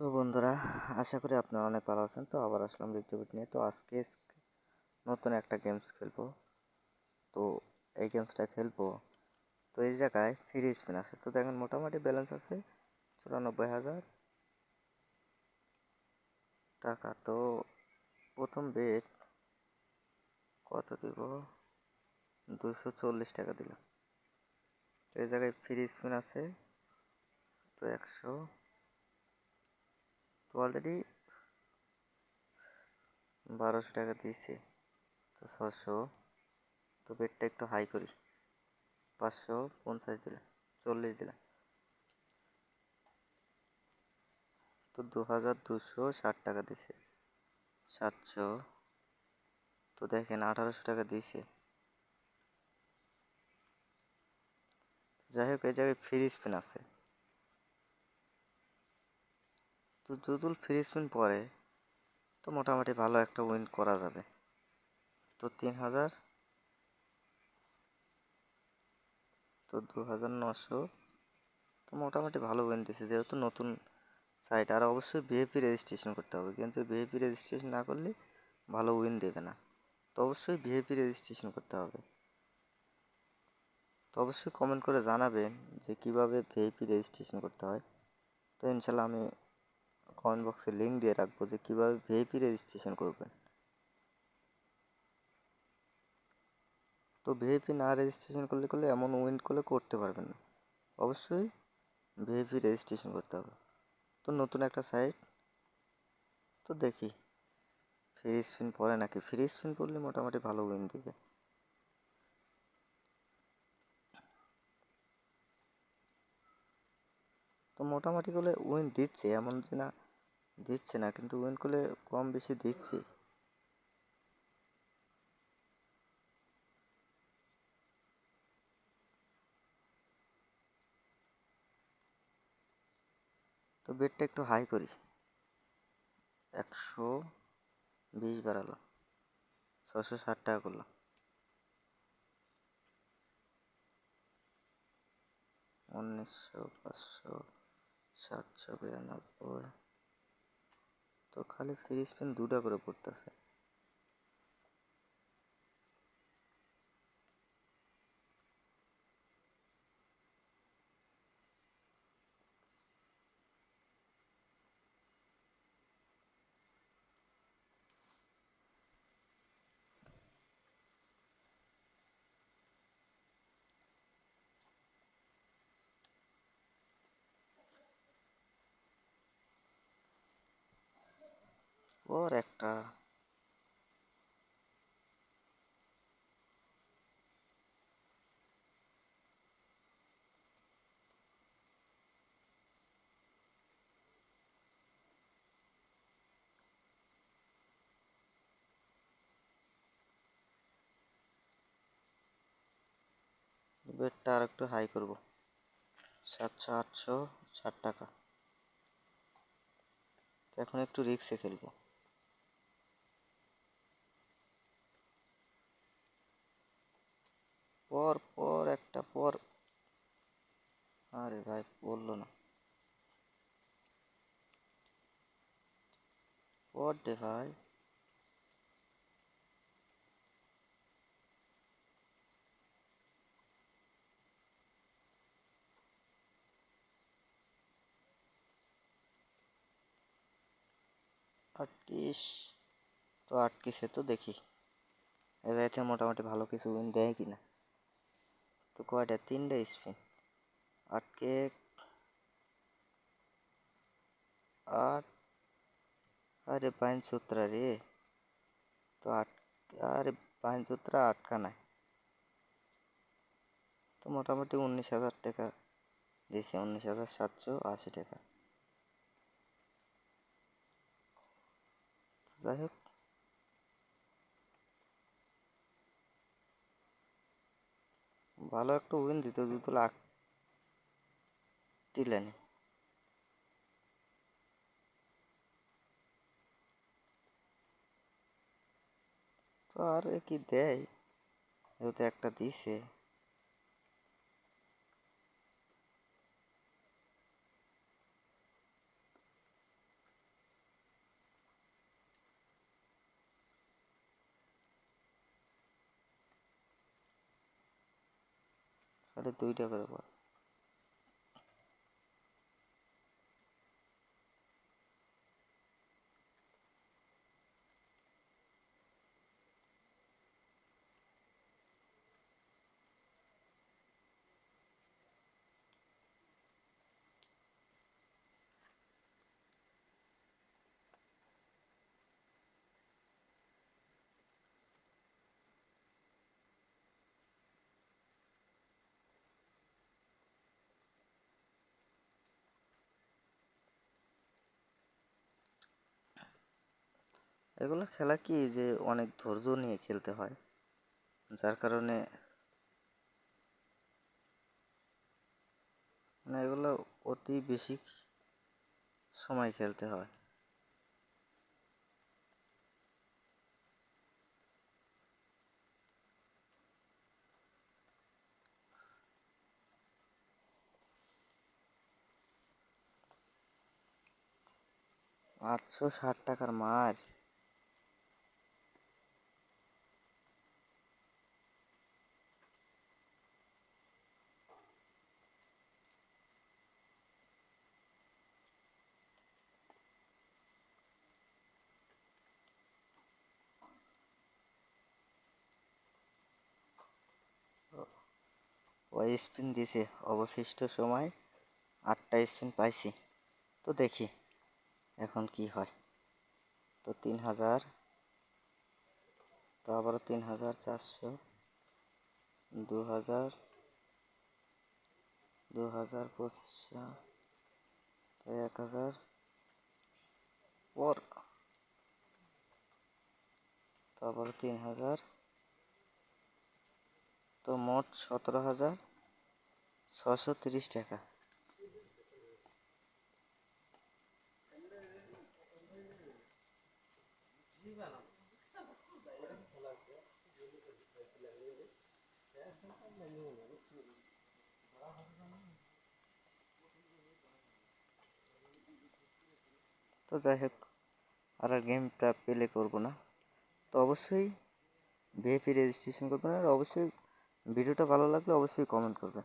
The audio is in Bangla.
তো বন্ধুরা, আশা করি আপনারা অনেক ভালো আছেন। তো আবার আসলাম রিক্টিভিট নিয়ে। তো আজকে নতুন একটা গেমস খেলব। তো এই গেমসটা খেলব। তো এই জায়গায় ফ্রি স্পিন আছে। তো দেখেন, মোটামুটি ব্যালেন্স আছে চুরানব্বই হাজার টাকা। তো প্রথম বেট কত দিব? দুশো চল্লিশ টাকা দিলাম। তো এই জায়গায় ফ্রি স্পিন আছে। তো একশো তো অলরেডি বারোশো টাকা দিয়েছে, তো ছশো তো বেডটা একটু হাই করি। পাঁচশো পঞ্চাশ দিলাম, চল্লিশ দিলাম। তো দু হাজার দুশো ষাট টাকা দিছে সাতশো। তো দেখেন আঠারোশো টাকা দিয়েছে। যাই হোক, এই জায়গায় ফ্রি স্পিন আছে। তো যদুল ফ্রি স্পিন পরে তো মোটামুটি ভালো একটা উইন করা যাবে। তো তিন হাজার, তো দু হাজার নশো, তো মোটামুটি ভালো উইন দিছে। যেহেতু নতুন সাইট আর অবশ্যই বিএপি রেজিস্ট্রেশন করতে হবে। কিন্তু বিএপি রেজিস্ট্রেশন না করলে ভালো উইন দেবে না। তো অবশ্যই বিএপি রেজিস্ট্রেশন করতে হবে। তো অবশ্যই কমেন্ট করে জানাবেন যে কীভাবে ভিআইপি রেজিস্ট্রেশন করতে হয়। তো ইনশাল্লাহ আমি কমেন্ট বক্সে লিঙ্ক দিয়ে রাখব যে কীভাবে ভিআইপি রেজিস্ট্রেশন করবেন। তো ভিআইপি না রেজিস্ট্রেশন করলে করলে এমন উইন করলে করতে পারবেন না। অবশ্যই ভিআইপি রেজিস্ট্রেশন করতে হবে। তো নতুন একটা সাইট তো দেখি ফ্রি স্পিন পরে নাকি? ফ্রি স্পিন পড়লে মোটামুটি ভালো উইন দিবে। তো মোটামুটি করলে উইন দিচ্ছে, এমন যে না দিচ্ছে না, কিন্তু উইন করলে কম বেশি দিচ্ছে। তো বেডটা একটু হাই করি একশো বিশ বাড়ালো। ছশো ষাট টাকা করলাম উনিশশো পাঁচশো, সাতশো বিরানব্বই। তো খালি ফ্রি স্পিন দুটা করে পড়তেছে। ওর একটা বেডটা আর একটু হাই করব। সাতশো, আটশো, ষাট টাকা। এখন একটু রিক্সে খেলব। পর পর, একটা পর। আরে ভাই, বলল না। পর দে ভাই। আটকিস তো আটকিসে তো দেখি। এদাইতে মোটামুটি ভালো কিছু উইন দেয় কি না তো কয়টা? তিনটে স্পিন আটকে আট? আরে বাইনসূত্রা রে। তো আট, আরে বাইনসূত্রা আটকা নাই। তো মোটামুটি উনিশ হাজার টাকা দিয়েছে। উনিশ হাজার সাতশো আশি টাকা। যাই হোক ভালো একটা উইন দিতে দুটো লাখ দিলেন। তো আর কি দেয়? যেহেতু একটা দিছে। তাহলে দুইটা করে পর এগুলো খেলা কি যে অনেক ধৈর্য নিয়ে খেলতে হয়? যার কারণে মানে এগুলো অতি বেশি সময় খেলতে হয়। আটশো ষাট টাকার মার। ওই স্পিন দিছে? অবশিষ্ট সময় আটটা স্পিন পাইছি। তো দেখি এখন কি হয়। তো তিন হাজার, তো আবারও তিন হাজার চারশো, দু হাজার দু হাজার পঁচিশশো এক হাজার পর। তো আবারও তিন হাজার, তো মোট সতেরো হাজার। ছশো তিরিশ টাকা। তো যাই হোক, আর গেমটা প্লে করব না। তো অবশ্যই ভিএপি রেজিস্ট্রেশন করবেন আর অবশ্যই ভিডিওটা ভালো লাগলে অবশ্যই কমেন্ট করবেন।